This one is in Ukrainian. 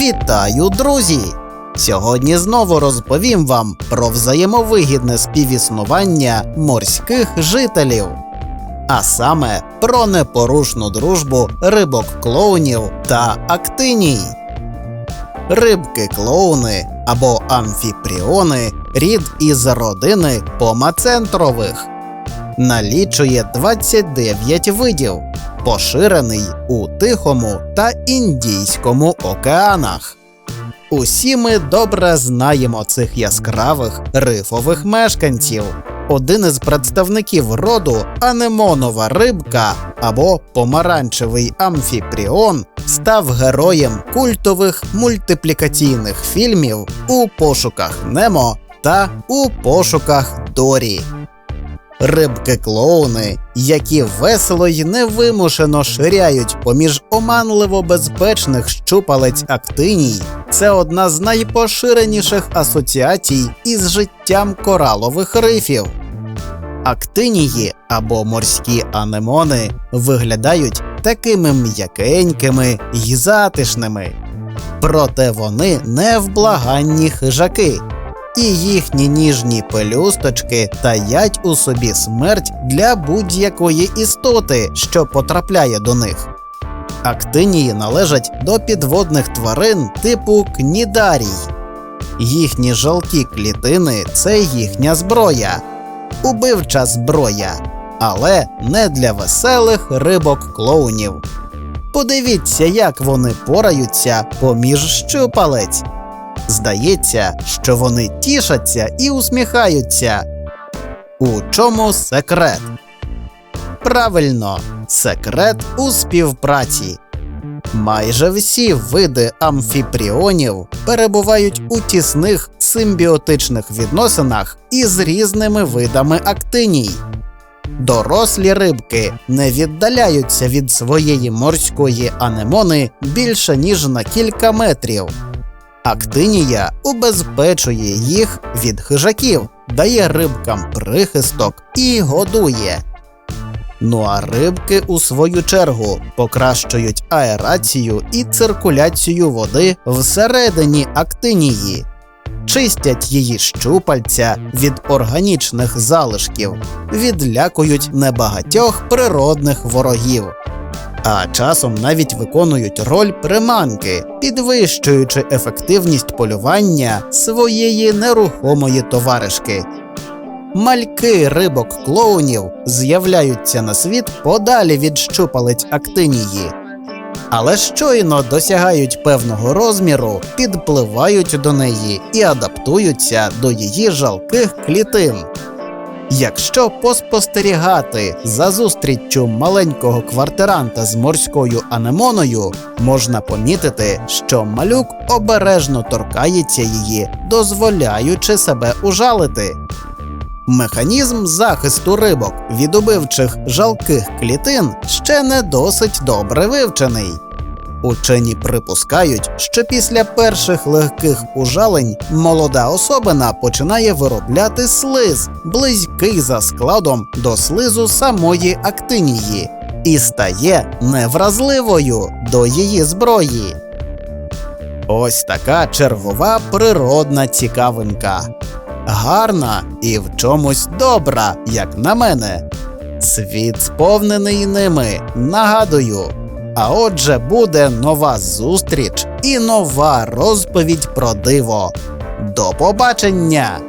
Вітаю, друзі! Сьогодні знову розповім вам про взаємовигідне співіснування морських жителів, а саме про непорушну дружбу рибок клоунів та актиній. Рибки клоуни або амфіпріони рід із родини помацентрових. Налічує 29 видів, поширений у Тихому та Індійському океанах. Усі ми добре знаємо цих яскравих рифових мешканців. Один із представників роду анемонова рибка або помаранчевий амфіпріон став героєм культових мультиплікаційних фільмів у пошуках Немо та у пошуках Дорі. Рибки-клоуни, які весело й невимушено ширяють поміж оманливо безпечних щупалець актиній, це одна з найпоширеніших асоціацій із життям коралових рифів. Актинії або морські анемони виглядають такими м'якенькими й затишними. Проте вони невблаганні хижаки, і їхні ніжні пелюсточки таять у собі смерть для будь-якої істоти, що потрапляє до них. Актинії належать до підводних тварин типу кнідарій. Їхні жалкі клітини це їхня зброя, убивча зброя, але не для веселих рибок клоунів. Подивіться, як вони пораються поміж щупалець. Здається, що вони тішаться і усміхаються. У чому секрет? Правильно, секрет у співпраці. Майже всі види амфіпріонів перебувають у тісних симбіотичних відносинах із різними видами актиній. Дорослі рибки не віддаляються від своєї морської анемони більше ніж на кілька метрів. Актинія убезпечує їх від хижаків, дає рибкам прихисток і годує. Ну а рибки, у свою чергу, покращують аерацію і циркуляцію води всередині актинії, чистять її щупальця від органічних залишків, відлякують небагатьох природних ворогів а часом навіть виконують роль приманки, підвищуючи ефективність полювання своєї нерухомої товаришки. Мальки рибок клоунів з'являються на світ подалі від щупалець актинії. Але щойно досягають певного розміру, підпливають до неї і адаптуються до її жалких клітин. Якщо поспостерігати за зустріччю маленького квартиранта з морською анемоною, можна помітити, що малюк обережно торкається її, дозволяючи себе ужалити. Механізм захисту рибок від убивчих жалких клітин ще не досить добре вивчений. Учені припускають, що після перших легких ужалень молода особина починає виробляти слиз, близький за складом до слизу самої актинії, і стає невразливою до її зброї. Ось така чергова природна цікавинка. Гарна і в чомусь добра, як на мене. Світ сповнений ними, нагадую. А отже, буде нова зустріч і нова розповідь про диво. До побачення!